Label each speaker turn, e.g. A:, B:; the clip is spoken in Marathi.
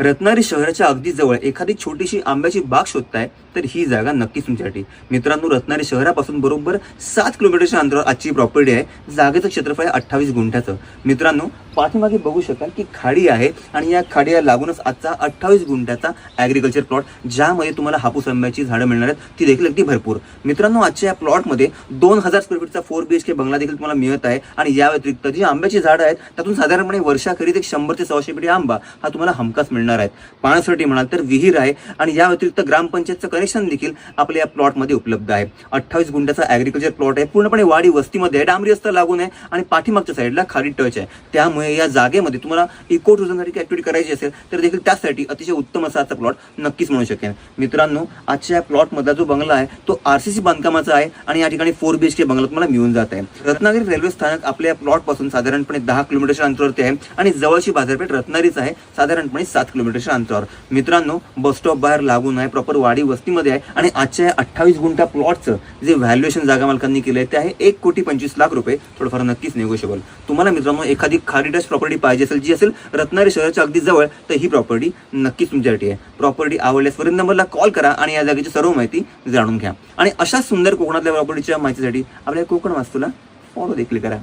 A: रत्नागिरी शहराच्या अगदी जवळ एखादी छोटीशी आंब्याची बाग शोधताय तर ही जागा नक्कीच तुमच्यासाठी. मित्रांनो रत्नागिरी शहरापासून बरोबर सात किलोमीटरच्या अंतरावर आजची प्रॉपर्टी आहे. जागेचं क्षेत्रफळ आहे अठ्ठावीस गुंठ्याचं. मित्रांनो पाठीमागे बघू शकाल की खाडी आहे आणि या खाडीला लागूनच आजचा अठ्ठावीस गुंठ्याचा ॲग्रिकल्चर प्लॉट ज्यामध्ये तुम्हाला हापूस आंब्याची झाडं मिळणार आहेत ती देखील अगदी भरपूर. मित्रांनो आजच्या या प्लॉटमध्ये दोन हजार स्क्वेअर फीटचा फोर बी एच के बंगला देखील तुम्हाला मिळत आहे आणि या व्यतिरिक्त जी आंब्याची झाडं आहेत त्यातून साधारणपणे वर्षाखेरीत एक शंभर ते सव्वाशे पेटी आंबा हा तुम्हाला हमखास मिळणार आहे. पाण्यासाठी म्हणाल तर विहीर आहे आणि या व्यतिरिक्त ग्रामपंचायतचं कनेक्शन देखील आपल्या या प्लॉटमध्ये उपलब्ध आहे. अठ्ठावीस गुंठाचा ॲग्रिकल्चर प्लॉट आहे. पूर्णपणे वाडी वस्तीमध्ये आहे. डांबरी रस्ता लागून आहे आणि पाठीमागच्या साईडला खाली टच आहे. त्यामुळे या जागेमध्ये तुम्हाला इको टुरिझमसाठी ऍक्टिव्हिटी करायची असेल तर देखील त्यासाठी अतिशय उत्तम असा आजचा प्लॉट नक्कीच म्हणू शकेन. मित्रांनो आजच्या या प्लॉटमधला जो बंगला आहे तो आरसीसी बांधकामाचा आहे आणि या ठिकाणी फोर बी एच के बंगला तुम्हाला मिळून जात आहे. रत्नागिरी रेल्वे स्थानक आपल्या प्लॉटपासून साधारणपणे दहा किलोमीटरच्या अंतरावरती आहे आणि जवळची बाजारपेठ रत्नागिरीच आहे साधारणपणे सात किलोमीटरच्या अंतरावर. मित्रांनो बस स्टॉप बाहेर लागून आहे. प्रॉपर वाडी वस्ती वस्तीमध्ये आहे. आणि आजच्या या अठ्ठावीस गुंठा प्लॉटचं जे व्हॅल्युएशन जागा मालकांनी केलं आहे ते आहे एक कोटी पंचवीस लाख रुपये. थोडंफार नक्कीच निगोशिएबल तुम्हाला मित्रांनो एखादी खारीडस प्रॉपर्टी पाहिजे असेल जी असेल रत्नागिरी शहराच्या अगदी जवळ तर ही प्रॉपर्टी नक्कीच तुमच्यासाठी आहे. प्रॉपर्टी आवडल्यास वरील नंबरला कॉल करा आणि या जागेची सर्व माहिती जाणून घ्या. आणि अशा सुंदर कोकणातल्या प्रॉपर्टीच्या माहितीसाठी आपल्या कोकण वास्तूला फॉलो देखील करा.